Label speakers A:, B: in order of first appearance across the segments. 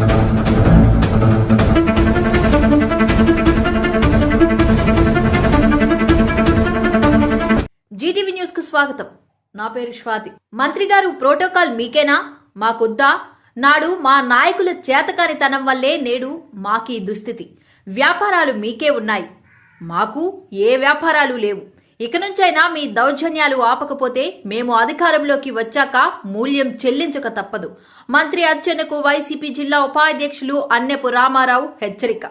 A: Zee TV న్యూస్కు స్వాగతం. నా పేరు స్వాతి. మంత్రి గారు ప్రోటోకాల్ మీకేనా? మాకొద్దా? నాడు మా నాయకుల చేతకానితనం వల్లే నేడు మాకీ దుస్థితి. వ్యాపారాలు మీకే ఉన్నాయి. మాకు ఏ వ్యాపారాలు లేవు. ఇక నుంచైనా మీ దౌర్జన్యాలు ఆపకపోతే మేము అధికారంలోకి వచ్చాక మూల్యం చెల్లించక తప్పదు. మంత్రి అర్చనకు వైసీపీ జిల్లా ఉపాధ్యక్షులు అన్నెపు రామారావు హెచ్చరిక.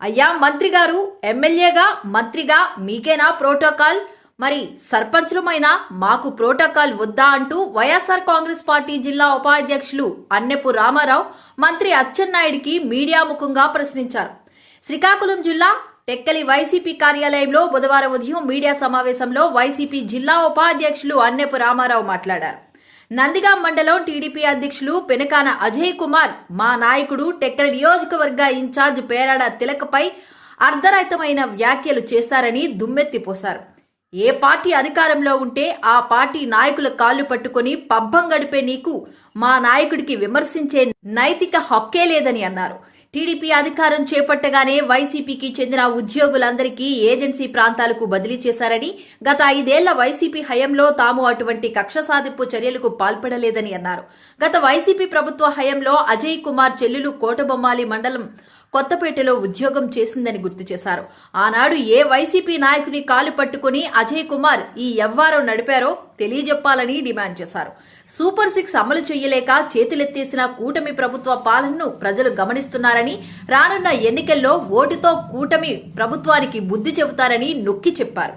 A: అయ్యా మంత్రి గారు ఎమ్మెల్యేగా మంత్రిగా మీకేనా ప్రోటోకాల్? మరి సర్పంచులమైన మాకు ప్రోటోకాల్ వద్దా అంటూ వైఎస్ఆర్ కాంగ్రెస్ పార్టీ జిల్లా ఉపాధ్యక్షులు అన్నెపు రామారావు మంత్రి అచ్చెన్నాయుడికి మీడియా ముఖంగా ప్రశ్నించారు. శ్రీకాకుళం జిల్లా టెక్కలి వైసీపీ కార్యాలయంలో బుధవారం ఉదయం మీడియా సమావేశంలో వైసీపీ జిల్లా ఉపాధ్యక్షులు అన్నెపు రామారావు మాట్లాడారు. నందిగాం మండలం టీడీపీ అధ్యక్షులు పెనకాన అజయ్ కుమార్ మా నాయకుడు టెక్కలి నియోజకవర్గ ఇన్ఛార్జ్ పేరాడ తిలకపై అర్ధరహితమైన వ్యాఖ్యలు చేశారని దుమ్మెత్తిపోశారు ఏ పార్టీ అధికారంలో ఉంటే ఆ పార్టీ నాయకుల కాళ్ళు పట్టుకొని పబ్బం గడిపే నీకు మా నాయకుడికి విమర్శించే నైతిక హక్కే లేదని అన్నారు. టీడీపీ అధికారం చేపట్టగానే వైసీపీకి చెందిన ఉద్యోగులందరికీ ఏజెన్సీ ప్రాంతాలకు బదిలీ చేశారని గత ఐదేళ్ళ వైసీపీ హయంలో తాము అటువంటి కక్ష సాధింపు చర్యలకు పాల్పడలేదని అన్నారు. గత వైసీపీ ప్రభుత్వ హయంలో అజయ్ కుమార్ చెల్లెలు కోటబొమ్మాలి మండలం కొత్తపేటలో ఉద్యోగం చేసిందని గుర్తు చేశారు. ఆనాడు ఏ వైసీపీ నాయకుని కాలు పట్టుకుని అజయ్ కుమార్ ఈ ఎవ్వారం నడిపారో తెలియజెప్పాలని డిమాండ్ చేశారు. సూపర్ సిక్స్ అమలు చేయలేక చేతులెత్తేసిన కూటమి ప్రభుత్వ పాలనను ప్రజలు గమనిస్తున్నారని రానున్న ఎన్నికల్లో ఓటుతో కూటమి ప్రభుత్వానికి బుద్ధి చెబుతారని నొక్కి చెప్పారు.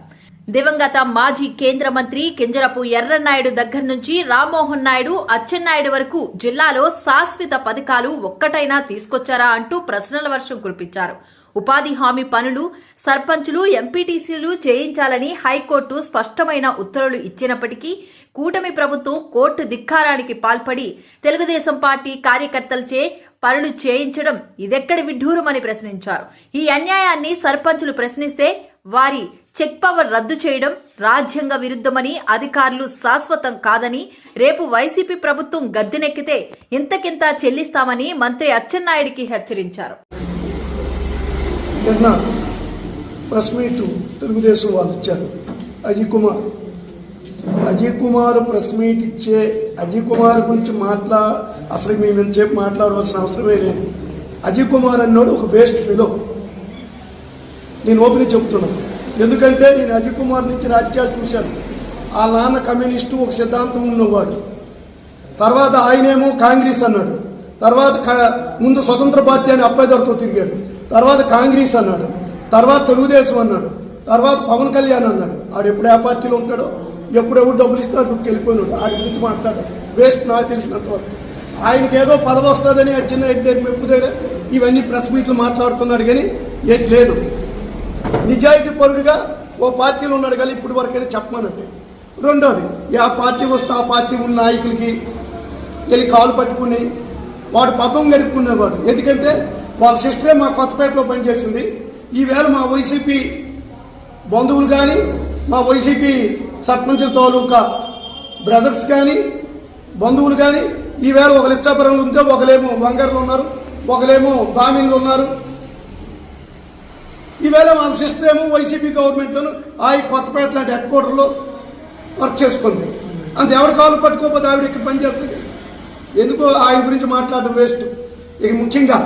A: దివంగత మాజీ కేంద్ర మంత్రి కింజరపు ఎర్రన్నాయుడు దగ్గర నుంచి రామ్మోహన్ నాయుడు అచ్చెన్నాయుడు వరకు జిల్లాలో శాశ్వత పథకాలు ఒక్కటైనా తీసుకొచ్చారా అంటూ ప్రశ్నల వర్షం కురిపించారు. ఉపాధి హామీ పనులు సర్పంచులు ఎంపీటీసీలు చేయించాలని హైకోర్టు స్పష్టమైన ఉత్తర్వులు ఇచ్చినప్పటికీ కూటమి ప్రభుత్వం కోర్టు ధిక్కారానికి పాల్పడి తెలుగుదేశం పార్టీ కార్యకర్తలచే పనులు చేయించడం ఇదెక్కడి విడ్డూరమని ప్రశ్నించారు. ఈ అన్యాయాన్ని సర్పంచులు ప్రశ్నిస్తే వారి చెక్ పవర్ రద్దు చేయడం రాజ్యాంగ విరుద్ధమని అధికారులు శాశ్వతం కాదని రేపు వైసీపీ ప్రభుత్వం గద్దెనెక్కితే ఇంతకింత చెల్లిస్తామని మంత్రి అచ్చెన్నాయుడికి హెచ్చరించారు.
B: నిన్న ప్రెస్ మీట్ తెలుగుదేశం వాళ్ళు ఇచ్చారు. అజయ్ కుమార్. అజయ్ కుమార్ ప్రెస్ మీట్ ఇచ్చే అజయ్ కుమార్ గురించి మాట్లా అసలు మేము ఎంతసేపు మాట్లాడవలసిన అవసరమే లేదు. అజయ్ కుమార్ అన్నోడు ఒక బెస్ట్ ఫిలో. నేను ఓపెన్ చెబుతున్నాను ఎందుకంటే నేను అజయ్ కుమార్ నుంచి రాజకీయాలు చూశాను. ఆ నాన్న కమ్యూనిస్టు ఒక సిద్ధాంతం ఉన్నవాడు. తర్వాత ఆయనేమో కాంగ్రెస్ అన్నాడు. తర్వాత కా- ముందు స్వతంత్ర పార్టీ అని అబ్బాయిదారుతో తిరిగాడు. తర్వాత కాంగ్రెస్ అన్నాడు. తర్వాత తెలుగుదేశం అన్నాడు. తర్వాత పవన్ కళ్యాణ్ అన్నాడు. ఆడు ఎప్పుడు ఏ పార్టీలో ఉంటాడో ఎప్పుడెప్పుడు డబ్బులు ఇస్తాడు వెళ్ళిపోయినాడు ఆడి గురించి మాట్లాడాడు. వేస్ట్ నాకు తెలిసినంత వరకు. ఆయనకి ఏదో పదవి వస్తుందని ఆ చిన్న ఎడ్డి దగ్గర మెప్పు దగ్గర ఇవన్నీ ప్రెస్ మీట్లు మాట్లాడుతున్నాడు కానీ ఏటి లేదు. నిజాయితీ పరుడుగా ఓ పార్టీలో ఉన్నాడు కానీ ఇప్పుడు వరకైనా చెప్పమనండి. రెండోది ఆ పార్టీ వస్తే ఆ పార్టీ ఉన్న నాయకులకి వెళ్ళి కాలు పట్టుకుని వాడు పబ్బం గడుపుకునేవాడు. ఎందుకంటే వాళ్ళ సిస్టరే మా కొత్తపేటలో పనిచేసింది. ఈవేళ మా వైసీపీ బంధువులు కానీ మా వైసీపీ సర్పంచుల తాలూకా బ్రదర్స్ కానీ బంధువులు కానీ ఈవేళ ఒకరు ఇచ్చాపురంలో ఉంటే ఒకలేమో వంగర్లు ఉన్నారు ఒకలేమో బామిన్లు ఉన్నారు ఈవేళ మన సిస్టర్ ఏమో వైసీపీ గవర్నమెంట్లోను ఆ కొత్తపేట లాంటి హెడ్ క్వార్టర్లో వర్క్ చేసుకుంది. అంత ఎవరి కాలు పట్టుకోకపోతే ఆవిడ ఇక్కడ పనిచేస్తుంది ఎందుకో ఆయన గురించి మాట్లాడడం వేస్ట్. ఇక ముఖ్యంగా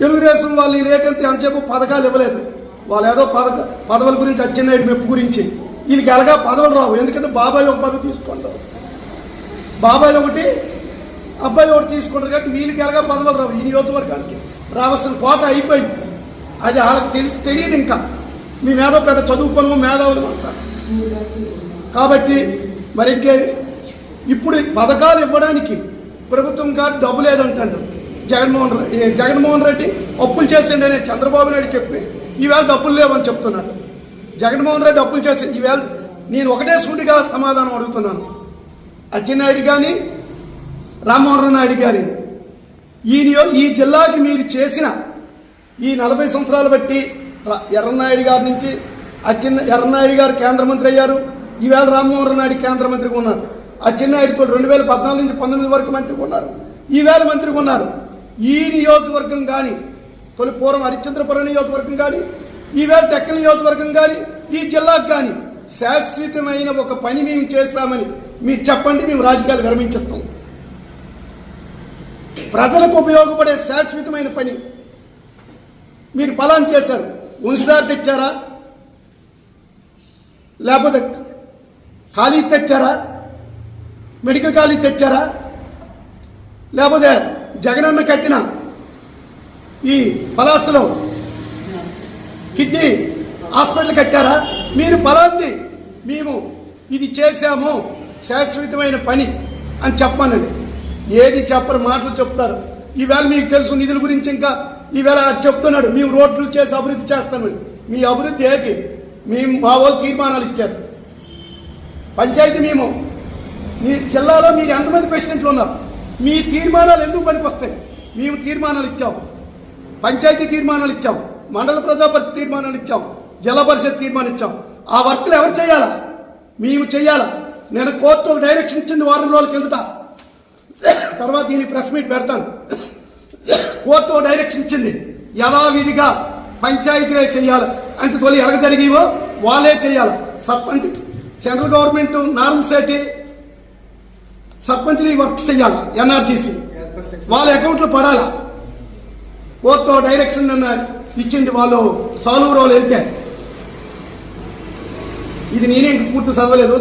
B: తెలుగుదేశం వాళ్ళు లేట్ ఎంతసేపు అంతసేపు పథకాలు ఇవ్వలేదు. వాళ్ళు ఏదో పథక పదవుల గురించి అచ్చెన్నాయుడు మెప్పు గురించి. వీళ్ళకి ఎలాగా పదవులు రావు. ఎందుకంటే బాబాయ్ ఒక పదవి తీసుకుంటారు. బాబాయ్ ఒకటి అబ్బాయి ఒకటి తీసుకుంటారు కాబట్టి వీళ్ళకి ఎలాగా పదవులు రావు ఈ నియోజకవర్గానికి. రావాల్సిన కోట అయిపోయింది. అది వాళ్ళకి తెలిసి తెలియదు ఇంకా. మేమేదో పెద్ద చదువుకోను మేధావులు అంటారు కాబట్టి మరి ఇంకే ఇప్పుడు పథకాలు ఇవ్వడానికి ప్రభుత్వం గారు డబ్బు లేదంటాడు. జగన్మోహన్ రెడ్డి జగన్మోహన్ రెడ్డి అప్పులు చేసిండు అనే చంద్రబాబు నాయుడు చెప్పి ఈవేళ డబ్బులు లేవని చెప్తున్నాడు. జగన్మోహన్ రెడ్డి అప్పులు చేసి ఈవేళ నేను ఒకటే సూటిగా సమాధానం అడుగుతున్నాను. అచ్చెన్నాయుడు కానీ రామ్మోహన్ నాయుడు గారి ఈ ఈ జిల్లాకి మీరు చేసిన ఈ నలభై సంవత్సరాలు బట్టి ఎర్రనాయుడు గారి నుంచి అచ్చెన్న ఎర్రనాయుడు గారు కేంద్ర మంత్రి అయ్యారు. ఈవేళ రామ్మోహన్ నాయుడు కేంద్ర మంత్రిగా ఉన్నారు. అచ్చెన్నాయుడుతో రెండు వేల పద్నాలుగు నుంచి పంతొమ్మిది వరకు మంత్రిగా ఉన్నారు. ఈవేళ మంత్రిగా ఉన్నారు. ఈ నియోజకవర్గం కానీ తొలి పూర్వం హరిశ్చంద్రపురం నియోజకవర్గం కానీ ఈవేళ టెక్కల నియోజకవర్గం కానీ ఈ జిల్లాకు కానీ శాశ్వతమైన ఒక పని మేము చేస్తామని మీరు చెప్పండి మేము రాజకీయాలు విరమించేస్తాం. ప్రజలకు ఉపయోగపడే శాశ్వతమైన పని మీరు ఫలాన్ చేశారు. ఉంచుదారు తెచ్చారా? లేకపోతే ఖాళీ తెచ్చారా? మెడికల్ కాలేజ్ తెచ్చారా? లేకపోతే జగనన్న కట్టిన ఈ పలాస్లో కిడ్నీ హాస్పిటల్ కట్టారా? మీరు ఫలాంది మేము ఇది చేశాము శాశ్వతమైన పని అని చెప్పానండి. ఏది చెప్పరు మాటలు చెప్తారు. ఈవేళ మీకు తెలుసు నిధుల గురించి ఇంకా ఈవేళ చెప్తున్నాడు మేము రోడ్లు చేసి అభివృద్ధి చేస్తామని. మీ అభివృద్ధి ఏంటి మేము మా వాళ్ళు తీర్మానాలు ఇచ్చారు. పంచాయతీ మేము మీ జిల్లాలో మీరు ఎంతమంది ప్రెసిడెంట్లు ఉన్నారు? మీ తీర్మానాలు ఎందుకు పనికొస్తాయి? మేము తీర్మానాలు ఇచ్చాం. పంచాయతీ తీర్మానాలు ఇచ్చాం. మండల ప్రజాపరిషత్ తీర్మానాలు ఇచ్చాం. జిల్లా పరిషత్ తీర్మానం ఇచ్చాం. ఆ వర్క్లు ఎవరు చేయాలా? మేము చేయాలా? నేను కోర్టు ఒక డైరెక్షన్ ఇచ్చింది వారం రోజుల కిందట. తర్వాత దీన్ని ప్రెస్ మీట్ పెడతాను. కోర్టు డైరెక్షన్ ఇచ్చింది. యథావిధిగా పంచాయతీలే చేయాలి. అంత తొలి ఎలా జరిగేవో వాళ్ళే చేయాలి. సర్పంచ్ సెంట్రల్ గవర్నమెంట్ నార్మ్స్ ఏంటి సర్పంచ్లు ఈ వర్క్ చేయాలి. ఎన్ఆర్జీసీ. వాళ్ళ అకౌంట్లో పడాలా? కోర్టు డైరెక్షన్ అన్న ఇచ్చింది వాళ్ళు సాల్వ్ రోల్ వెళ్తే. ఇది నేనే ఇంక పూర్తి చదవలేదు.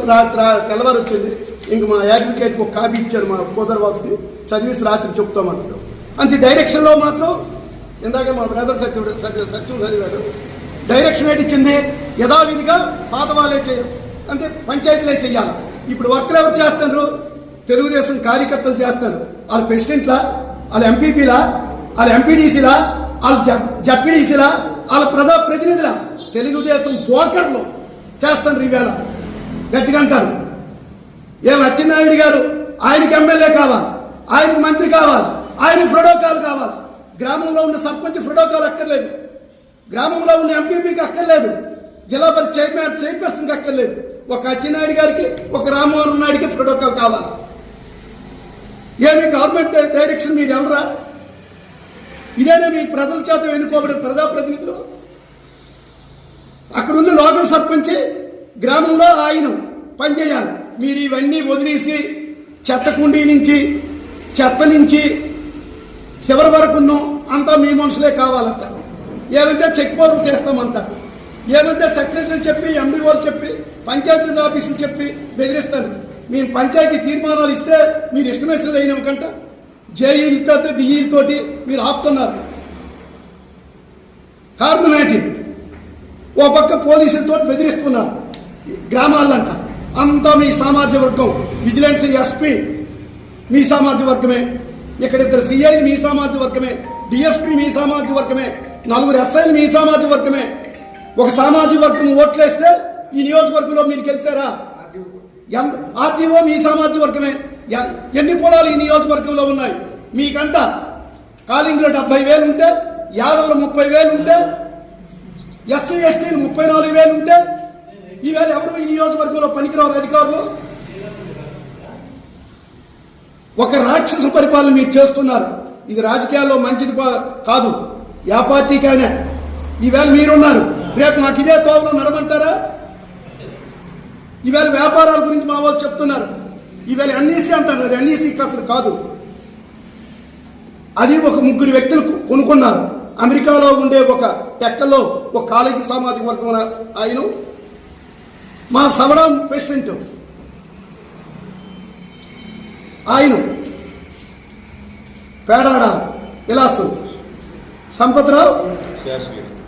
B: తెల్లవారు వచ్చింది. ఇంక మా అడ్వకేట్కి ఒక కాపీ ఇచ్చారు మా కోదర్ వాసుకి చదివేసి రాత్రి చెప్తామన్నాడు అంత డైరెక్షన్లో మాత్రం ఇందాక మా బ్రదర్ సత్యుడు సత్య సత్యం చదివాడు. డైరెక్షన్ ఏంటి ఇచ్చింది? యథావిధిగా పాత వాళ్ళే చేయాలి అంటే పంచాయతీలే చేయాలి ఇప్పుడు వర్క్లు ఎవరు చేస్తారు తెలుగుదేశం కార్యకర్తలు చేస్తారు. వాళ్ళ ప్రెసిడెంట్లా వాళ్ళ ఎంపీపీలా వాళ్ళ ఎంపీడీసీలా వాళ్ళ జడ్పీడీసీలా వాళ్ళ ప్రజా ప్రతినిధుల తెలుగుదేశం పోకర్లు చేస్తారు ఈవేళ గట్టిగా అంటారు. ఏం అచ్చెన్నాయుడు గారు? ఆయనకి ఎమ్మెల్యే కావాలి? ఆయనకి మంత్రి కావాలి? ఆయన ప్రోటోకాల్ కావాలి? గ్రామంలో ఉన్న సర్పంచ్ ప్రోటోకాల్ అక్కర్లేదు. గ్రామంలో ఉన్న ఎంపీపీకి అక్కర్లేదు. జిల్లా పరిషత్ చైర్మన్ చైర్పర్సన్కి అక్కర్లేదు. ఒక అచ్చెన్నాయుడు గారికి ఒక రామ్మోహన్ నాయుడికి ప్రోటోకాల్ కావాలి? ఏమి గవర్నమెంట్ డైరెక్షన్ మీరు వెళ్ళరా? ఇదేనా మీ ప్రజల చేత ఎన్నుకోబడిన ప్రజాప్రతినిధులు? అక్కడున్న లోకల్ సర్పంచ్ గ్రామంలో ఆయన పనిచేయాలి. మీరు ఇవన్నీ వదిలేసి చెత్త కుండీ నుంచి చెత్త నుంచి చివరి వరకు అంతా మీ మనుషులే కావాలంటారు. ఏమైతే చెక్ పోర్లు చేస్తామంటారు. ఏమైతే సెక్రటరీ చెప్పి ఎండి చెప్పి పంచాయతీ ఆఫీసులు చెప్పి బెదిరిస్తారు. మేము పంచాయతీ తీర్మానాలు ఇస్తే మీరు ఎస్టిమేషన్లు అయినకంట జేఈలతో డిఈలతోటి మీరు ఆపుతున్నారు. కారణం ఏంటి? ఓ పక్క పోలీసులతో బెదిరిస్తున్నారు. గ్రామాలంట. అంతా మీ సామాజిక వర్గం. విజిలెన్స్ ఎస్పీ మీ సామాజిక వర్గమే. ఇక్కడ ఇద్దరు సిఐలు మీ సామాజిక వర్గమే డిఎస్పీ మీ సామాజిక వర్గమే నలుగురు ఎస్ఐలు మీ సామాజిక వర్గమే. ఒక సామాజిక వర్గం ఓట్లేస్తే ఈ నియోజకవర్గంలో మీరు గెలిచారా? ఆర్టీఓ మీ సామాజిక వర్గమే. ఎన్ని పొలాలు ఈ నియోజకవర్గంలో ఉన్నాయి? మీకంతా కాలింగ్లో డెబ్బై వేలు ఉంటే యాదవులు ముప్పై వేలు ఉంటే ఎస్సీ ఎస్టీలు ముప్పై నాలుగు వేలు ఉంటే ఈవేళ ఎవరు ఈ నియోజకవర్గంలో పనికిరారు అధికారులు? ఒక రాక్షస పరిపాలన మీరు చేస్తున్నారు. ఇది రాజకీయాల్లో మంచిది కాదు. ఏ పార్టీకైనా. ఈవేళ మీరున్నారు. రేపు మాకు ఇదే తోవలో నడమంటారా? ఈవేళ వ్యాపారాల గురించి మా వాళ్ళు చెప్తున్నారు. ఈవేళ ఎన్ఈసీ అంటారు అది ఎన్ఈసీ అసలు కాదు. అది ఒక ముగ్గురు వ్యక్తులు కొనుక్కున్నారు. అమెరికాలో ఉండే ఒక టెక్కల్లో ఒక కాలేజీ సామాజిక వర్గం ఆయన. మా సవడం ప్రెసిడెంట్. ఆయన. పేడాడ విలాసు. సంపత్రావు?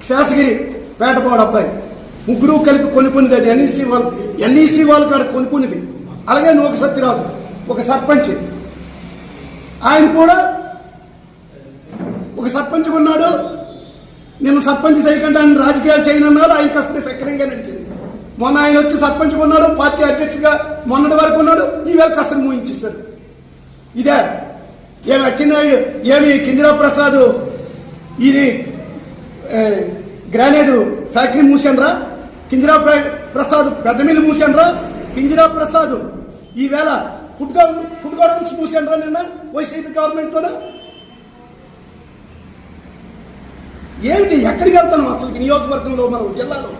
B: శాసగిరి. పేటపాడు అబ్బాయి. ముగ్గురు కలిపి కొనుక్కున్నది అది. ఎన్ఈసీ వాళ్ళు ఎన్ఈసీ వాళ్ళు కాడ కొనుక్కున్నది. అలాగే నువ్వు ఒక సత్యరాజు ఒక సర్పంచ్. ఆయన కూడా ఒక సర్పంచ్ ఉన్నాడు. నేను సర్పంచ్ చేయకుండా ఆయన రాజకీయాలు చేయనన్నారు ఆయన కష్టం సక్రంగా నడిచింది. మొన్న ఆయన వచ్చి సర్పంచ్ ఉన్నాడు. పార్టీ అధ్యక్షుడిగా మొన్నటి వరకు ఉన్నాడు. ఈవేళ కష్టం మూయించేశాడు ఇదే. ఏమి అచ్చెన్నాయుడు ఏమి కింజరా ప్రసాద్? ఇది గ్రానైడ్ ఫ్యాక్టరీ మూసానరా కింజరా ప్రసాద్ పెద్ద మిల్లు మూసానరా కింజరా ప్రసాద్ ఈవేళ ఫుడ్ గౌ ఫుడ్ గౌడౌన్స్ మూసానరా నిన్న వైసీపీ గవర్నమెంట్లోనే? ఏమిటి ఎక్కడికి వెళ్తాం అసలు నియోజకవర్గంలో మనం జిల్లాలో?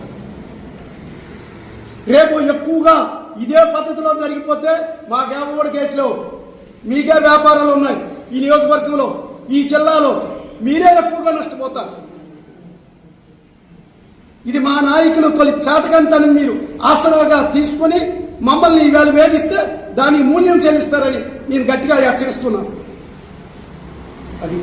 B: రేపు ఎక్కువగా ఇదే పద్ధతిలో జరిగిపోతే మాకేమో గేట్లు? మీకే వ్యాపారాలు ఉన్నాయి. ఈ నియోజకవర్గంలో ఈ జిల్లాలో మీరే ఎక్కువగా నష్టపోతారు. ఇది మా నాయకులు తొలి చేతకంతని మీరు ఆసరాగా తీసుకొని మమ్మల్ని ఈవేళ వేధిస్తే దానికి మూల్యం చెల్లిస్తారని నేను గట్టిగా హెచ్చరిస్తున్నాను. అది